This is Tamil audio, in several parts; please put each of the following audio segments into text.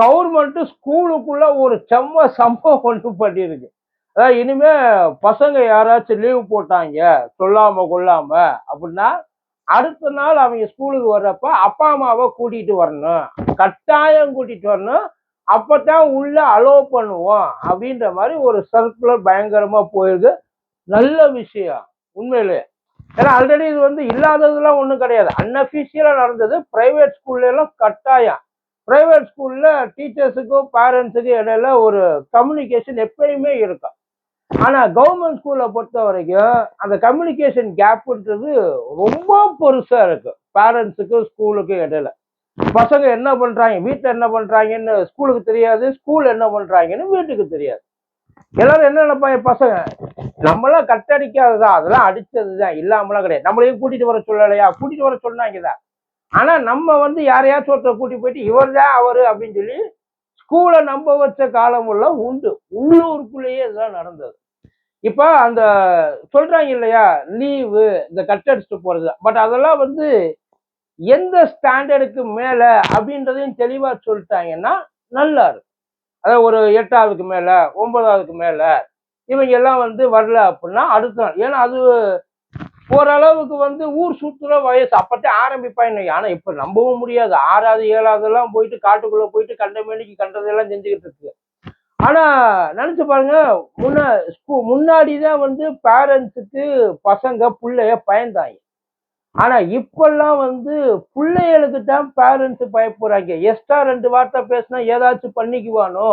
கவர்மெண்ட் ஸ்கூலுக்குள்ள ஒரு செம்ம சம்பவம் கொண்டு பண்ணியிருக்கு அதாவது இனிமே பசங்க யாராச்சும் லீவ் போட்டாங்க சொல்லாம கொள்ளாம அப்படின்னா அடுத்த நாள் அவங்க ஸ்கூலுக்கு வர்றப்ப அப்பா அம்மாவை கூட்டிட்டு வரணும். கட்டாயம் கூட்டிட்டு வரணும். அப்பதான் உள்ள அலோவ் பண்ணுவோம் அப்படின்ற மாதிரி ஒரு சர்க்குலர் பயங்கரமா போயிருக்கு. நல்ல விஷயம் உண்மையிலே. ஏன்னா ஆல்ரெடி இது வந்து இல்லாததுலாம் ஒன்றும் கிடையாது. அன்அஃபிஷியலாக நடந்தது ப்ரைவேட் ஸ்கூல்ல எல்லாம் கட்டாயம். ப்ரைவேட் ஸ்கூல்ல டீச்சர்ஸுக்கும் பேரண்ட்ஸுக்கும் இடையில ஒரு கம்யூனிகேஷன் எப்பயுமே இருக்கும். ஆனா கவர்மெண்ட் ஸ்கூலை பொறுத்த வரைக்கும் அந்த கம்யூனிகேஷன் கேப்புன்றது ரொம்ப பெருசா இருக்கு. பேரண்ட்ஸுக்கும் ஸ்கூலுக்கும் இடையில. பசங்க என்ன பண்றாங்க வீட்டில் என்ன பண்றாங்கன்னு ஸ்கூலுக்கு தெரியாது ஸ்கூல் என்ன பண்றாங்கன்னு வீட்டுக்கு தெரியாது. எல்லாரும் என்ன நினைப்பாங்க பசங்க நம்மளாம் கட்டடிக்காததா? அதெல்லாம் அடிச்சதுதான் இல்லாமலாம் கிடையாது. நம்மளையும் கூட்டிட்டு வர சொல்லலையா? கூட்டிட்டு வர சொன்னாங்கதான். ஆனால் நம்ம வந்து யாரையாச்சும் ஒருத்தர் கூட்டி போயிட்டு இவர் தான் அவர் அப்படின்னு சொல்லி ஸ்கூலை நம்ப வச்ச காலமெல்லாம் உண்டு. உள்ளூருக்குள்ளேயே இதெல்லாம் நடந்தது. இப்போ அந்த சொல்கிறாங்க இல்லையா லீவு இந்த கட்டடிச்சுட்டு போகிறது பட் அதெல்லாம் வந்து எந்த ஸ்டாண்டர்டுக்கு மேலே அப்படின்றதையும் தெளிவாக சொல்லிட்டாங்கன்னா நல்லா இருக்கும். அதாவது ஒரு எட்டாவதுக்கு மேலே ஒன்பதாவதுக்கு மேலே இவங்க எல்லாம் வந்து வரல அப்படின்னா அடுத்த நாள். ஏன்னா அது ஓரளவுக்கு வந்து ஊர் சுற்றுற வயசு. அப்பத்தே ஆரம்பிப்பாங்க ஆனா இப்ப நம்பவும் முடியாது. ஆறாவது ஏழாவது எல்லாம் போயிட்டு காட்டுக்குள்ள போயிட்டு கண்ட மேனிக்கு கண்டதெல்லாம் செஞ்சுக்கிட்டு இருக்கு. ஆனா நினைச்சு பாருங்க. முன்ன ஸ்கூ முன்னாடி தான் வந்து பேரண்ட்ஸுக்கு பசங்க பிள்ளைய பயந்தாங்க. ஆனா இப்பெல்லாம் வந்து பிள்ளைகளுக்கு தான் பேரண்ட்ஸ் பயப்படுறாங்க. எக்ஸ்ட்ரா ரெண்டு வார்த்தை பேசினா ஏதாச்சும் பண்ணிக்குவானோ?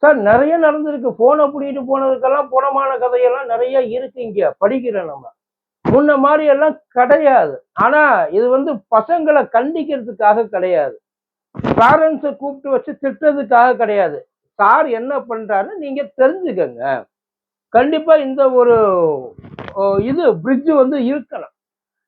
சார் நிறைய நடந்திருக்கு. போனை பிடிக்கிட்டு போனதுக்கெல்லாம் புறமான கதையெல்லாம் நிறைய இருக்கு இங்க. படிக்கிறோம் நம்ம. முன்ன மாதிரி எல்லாம் கிடையாது. ஆனா இது வந்து பசங்களை கண்டிக்கிறதுக்காக கிடையாது. பேரண்ட்ஸை கூப்பிட்டு வச்சு திட்டுறதுக்காக கிடையாது. சார் என்ன பண்றாரு நீங்க தெரிஞ்சுக்கங்க. கண்டிப்பா இந்த ஒரு இது பிரிட்ஜ் வந்து இருக்கணும்.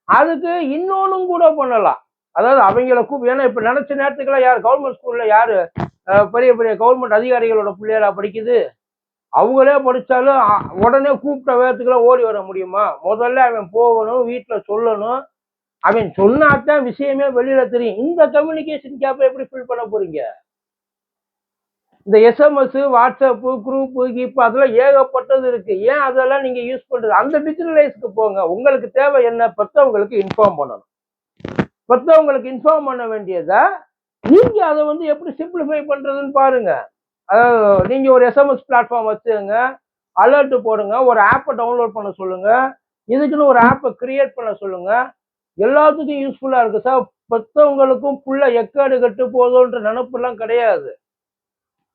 அதுக்கு இன்னொன்னும் கூட பண்ணலாம். அதாவது அவங்கள கூப்பிட்டு ஏன்னா இப்ப நினைச்ச நேரத்துக்குலாம் யார்? கவர்மெண்ட் ஸ்கூல்ல யாரு? பெரிய பெரிய கவர்மெண்ட் அதிகாரிகளோட பிள்ளைகளா படிக்குது. அவங்களே படிச்சாலும் உடனே கூப்பிட்ட வேகத்துக்குலாம் ஓடி வர முடியுமா? முதல்ல அவன் போகணும் வீட்டுல சொல்லணும். அவன் சொன்னாதான் விஷயமே வெளியில தெரியும். இந்த கம்யூனிகேஷன் கேப்பை எப்படி ஃபில் பண்ண போறீங்க? இந்த எஸ்எம்எஸ் வாட்ஸ்அப்பு குரூப்பு கீப்பு அதெல்லாம் ஏகப்பட்டது இருக்கு. ஏன் அதெல்லாம் நீங்க யூஸ் பண்றது? அந்த டிஜிட்டலைஸ்க்கு போங்க. உங்களுக்கு தேவை என்ன? பெற்றவங்களுக்கு இன்ஃபார்ம் பண்ணணும். பெற்றவங்களுக்கு இன்ஃபார்ம் பண்ண வேண்டியதை? நீங்க அதை வந்து எப்படி சிம்பிளிஃபை பண்றதுன்னு பாருங்க. அதாவது நீங்க ஒரு எஸ்எம்எஸ் பிளாட்ஃபார்ம் வச்சுங்க அலர்ட் போடுங்க ஒரு ஆப்பை டவுன்லோட் பண்ண சொல்லுங்க இதுக்குன்னு ஒரு ஆப்பை கிரியேட் பண்ண சொல்லுங்க. எல்லாத்துக்கும் யூஸ்ஃபுல்லா இருக்கு சார் பெற்றவங்களுக்கும் புள்ள எக்காடு கட்டு போதுன்ற நினப்புலாம் கிடையாது.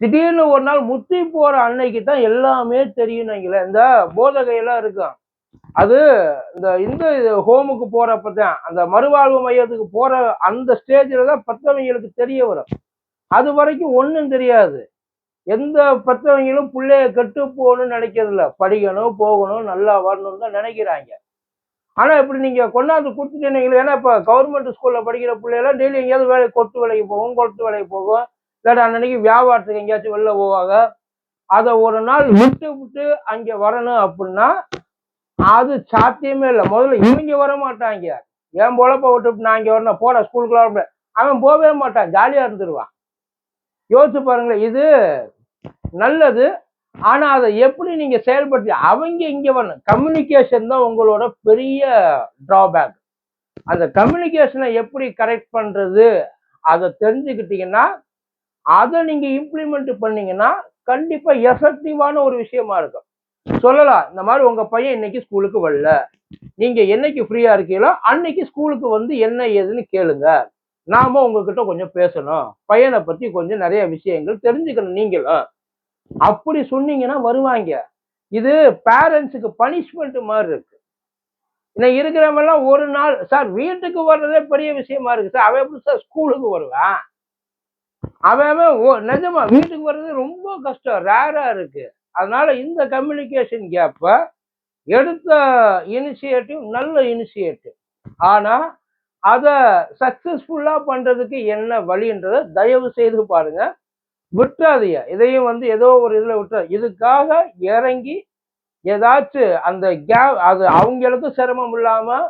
திடீர்னு ஒரு நாள் முத்தி போற அன்னைக்கு தான் எல்லாமே தெரியும் நீங்களே இந்த போதகையெல்லாம் இருக்கும் அது இந்த இந்த ஹோமுக்கு போறப்ப தான் அந்த மறுவாழ்வு மையத்துக்கு போற அந்த ஸ்டேஜில் தான் பெற்றவங்களுக்கு தெரிய வரும். அது வரைக்கும் ஒன்றும் தெரியாது. எந்த பெற்றவங்களும் பிள்ளைய கெட்டு போகணும்னு நினைக்கிறதில்ல. படிக்கணும் போகணும் நல்லா வரணும்னு தான் நினைக்கிறாங்க. ஆனால் இப்படி நீங்கள் கொண்டாந்து கொடுத்துட்டீங்க ஏன்னா இப்போ கவர்மெண்ட் ஸ்கூலில் படிக்கிற பிள்ளையெல்லாம் டெய்லி எங்கேயாவது வேலை கொட்டு வேலைக்கு போகும் கொட்டு வேலைக்கு போகும். இல்லாட்டா அன்னன்னைக்கு வியாபாரத்துக்கு எங்கேயாச்சும் வெளில போவாங்க. அதை ஒரு நாள் விட்டு விட்டு அங்கே வரணும் அப்படின்னா அது சாத்தியமே இல்லை. முதல்ல இவங்க வர மாட்டாங்க என் பொழப்ப விட்டு நான் இங்க வரணும்? போட ஸ்கூலுக்குள்ள வர அவன் போகவே மாட்டான். ஜாலியா இருந்துருவான். யோசிச்சு பாருங்களேன் இது நல்லது. ஆனா அதை எப்படி நீங்க செயல்படுத்தி அவங்க இங்க வரணும். கம்யூனிகேஷன் தான் உங்களோட பெரிய டிராபேக் அந்த கம்யூனிகேஷனை எப்படி கரெக்ட் பண்றது அதை தெரிஞ்சுக்கிட்டீங்கன்னா அதை நீங்க இம்ப்ளிமெண்ட் பண்ணீங்கன்னா கண்டிப்பா எஃபெக்டிவான ஒரு விஷயமா இருக்கும். சொல்லலாம் இந்த மாதிரி உங்க பையன் இன்னைக்கு ஸ்கூலுக்கு வரல. நீங்க என்னைக்கு ஃப்ரீயா இருக்கீங்களோ அன்னைக்கு ஸ்கூலுக்கு வந்து என்ன ஏதுன்னு கேளுங்க. நாம உங்ககிட்ட கொஞ்சம் பேசணும். பையனை பத்தி கொஞ்சம் நிறைய விஷயங்கள் தெரிஞ்சுக்கணும் நீங்களும். அப்படி சொன்னீங்கன்னா வருவாங்க. இது பேரண்ட்ஸுக்கு பனிஷ்மெண்ட் மாதிரி இருக்கு. இன்னைக்கு இருக்கிறவங்கலாம் ஒரு நாள் சார் வீட்டுக்கு வர்றதே பெரிய விஷயமா இருக்கு சார் அவன் எப்படி சார் ஸ்கூலுக்கு வருவான்? அவன் அவன் ஓ- நிஜமா வீட்டுக்கு வர்றது ரொம்ப கஷ்டம் ரேரா இருக்கு. அதனால் இந்த கம்யூனிகேஷன் கேப்பை எடுத்த இனிஷியேட்டிவ் நல்ல இனிஷியேட்டிவ் ஆனால் அதை சக்ஸஸ்ஃபுல்லாக பண்ணுறதுக்கு என்ன வழின்றதை தயவு செய்து பாருங்க. விட்டுறாதீங்க. இதையும் வந்து ஏதோ ஒரு இதில் விட்டுற இதுக்காக இறங்கி ஏதாச்சும் அந்த கே அது அவங்களுக்கும் சிரமம் இல்லாமல்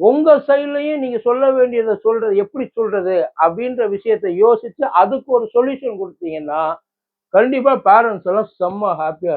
உங்கள் சைட்லையும் நீங்கள் சொல்ல வேண்டியதை சொல்கிறது எப்படி சொல்கிறது அப்படின்ற விஷயத்தை யோசித்து அதுக்கு ஒரு சொல்யூஷன் கொடுத்தீங்கன்னா கண்டிப்பா பேரண்ட்ஸ் எல்லாம் செம்ம ஹாப்பியா இருக்கும்